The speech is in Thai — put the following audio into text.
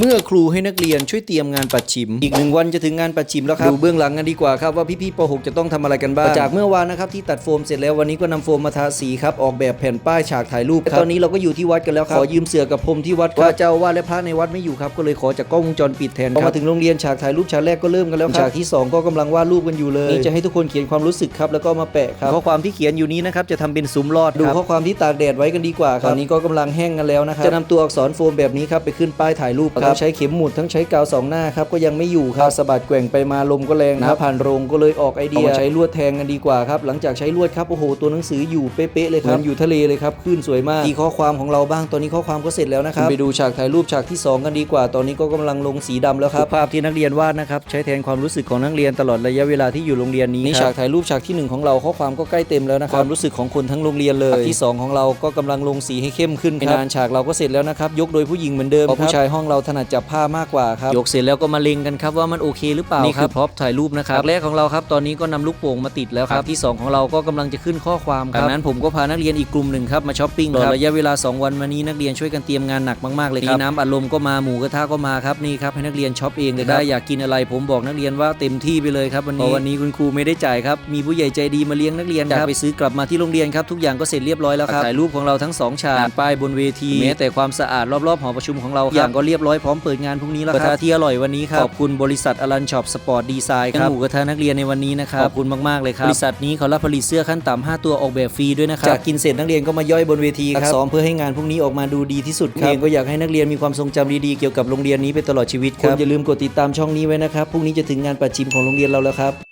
เมื่อครูให้นักเรียนช่วยเตรียมงานปัดชิม อีกหนึ่งวันจะถึงงานปัดชิมแล้วครับ ดูเบื้องหลังกันดีกว่าครับว่าพี่ๆป .6 จะต้องทำอะไรกันบ้าง จากเมื่อวานนะครับที่ตัดโฟมเสร็จแล้ววันนี้ก็นำโฟมมาทาสีครับออกแบบแผ่นป้ายฉากถ่ายรูปครับตอนนี้เราก็อยู่ที่วัดกันแล้วครับขอยืมเสือกับพรมที่วัดว่าเจ้าอาวาดและพระในวัดไม่อยู่ครับก็เลยขอจากกล้องวงจรปิดแทนครับพอมาถึงโรงเรียนฉากถ่ายรูปฉากแรกก็เริ่มกันแล้วครับฉากที่สองก็กำลังวาดรูปกันอยู่เลยนี่จะให้ทุกคนเขียนความรู้สึกครับแล้วก็มาแปะครับข้อความที่เขียนอยู่นี้นะครับจะทำเป็นซุ้มลอดดูข้อความที่ตากแดดไว้กันดีกว่าครับตอนนี้ก็กำลังแห้งกันแล้วนะครับจะนำตัวอักษรโฟมแบบนี้ครับไปขึ้นป้ายถ่ายรูปครับใช้เข็มหมุดทั้งใช้กาวสองหน้าครับก็ยังไม่อยู่ครับสะบัดแกว่งไปมาลมก็แรงนะผ่านโรงก็เลยออกไอเดียใช้ลวดแทงกันดีกว่าครับหลังจากใช้ลวดครับโอ้โหตัวหนังสืออยู่เป๊ะๆเลยครับอยู่ทะเลเลยครับคลื่นสวยมากที่ข้อความของเราบ้างตอนนี้ข้อความก็เสร็จแล้วนะครับไปดูฉากถ่ายรูปฉากที่สองกันดีกว่า ตอนนี้ก็กำลังลงสีดำแล้วครับภาพที่นักเรียนวาดนะครับใช้แทนความรู้สึกของนักเรียนตลอดระยะเวลาที่อยู่โรงเรียนนี้นี่ฉากถ่ายรูปฉากที่หนึ่งของเราข้อความก็ใกล้เต็มแล้วนะครับความรู้สึกของคนทั้งโรงเรียนเลยฉากที่สองของเราก็กำลังลงสีให้เข้มขึ้นครับงานฉากเราก็เสร็จแล้วนะครับยกโดยผู้หญิงเหมือนเดิมเพราะผู้ชายห้องเราถนัดจับผ้ามากกว่าครับยกเสร็จแล้วก็มาเล็งกันครับว่ามันโอเคหรือเปล่านี่คือพร็อพถ่ายรูปนะครับฉากแรกของเราครับตอนนี้ก็นำลูกโป่งมาติดแล้วครับที่สองของเราก็กำลังจะขึ้นข้อความครับจากนั้นผมก็พานักเรียนอีกกลุ่มหนึ่งครับมาช้อปปิ้งตลอดระยะเวลา 2 วันมานี้นักเรียนช่วยกันเตรียมงานหนักมากๆเลยครับมีน้ำอัดลมก็มาหมูกระทะก็มาครับนี่ครับให้นักเรียนช็อปเองเลยได้อยากกินอะไร ผมบอกนักเรียนว่าเต็มที่ไปเลยครับวันนี้วันนี้คุณครูไม่ได้จ่ายครับมีผู้ใหญ่ใจดีมาเลี้ยงนักเรียนครับไปซื้อกลับมาที่โรงเรียนครับทุกอย่างก็เสร็จเรียบร้อยแล้วครับถ่ายรูปของเราทั้งสองฉากป้ายบนเวทีแม้แต่ความสะอาดรอบๆหอประชุมของเราอย่างก็เรียบร้อยพร้อมเปิดงานพรุ่งนี้แล้วครับกระทะที่อร่อยวันนี้ครับ ขอบคุณบริษัทอลันช็อปสปอร์ตดีไซน์ครับหมูกระทะนักเรียนในวันนี้นะครับ ขอบคุณมาก ๆ เลยครับ บริษัทนี้เขารับผลิตเสื้อขั้นต่ำ5ตัวออกแบบฟรีด้วยนะครับ จากกินเสร็จนักเรียนก็มาย่อยบนเวทีครับซ้อมเพื่อให้งานพรุ่งนี้ออกมาดูดีที่สุดครับเองก็อยากให้นักเรียนมีความทรงจำดีๆเกี่ยวกับโรงเรียนนี้ไปตลอดชีวิตครับอย่าลืมกดติดตามช่องนี้ไว้นะครับพรุ่งนี้จะถึงงานประชิมของโรงเรียนเราแล้วครับ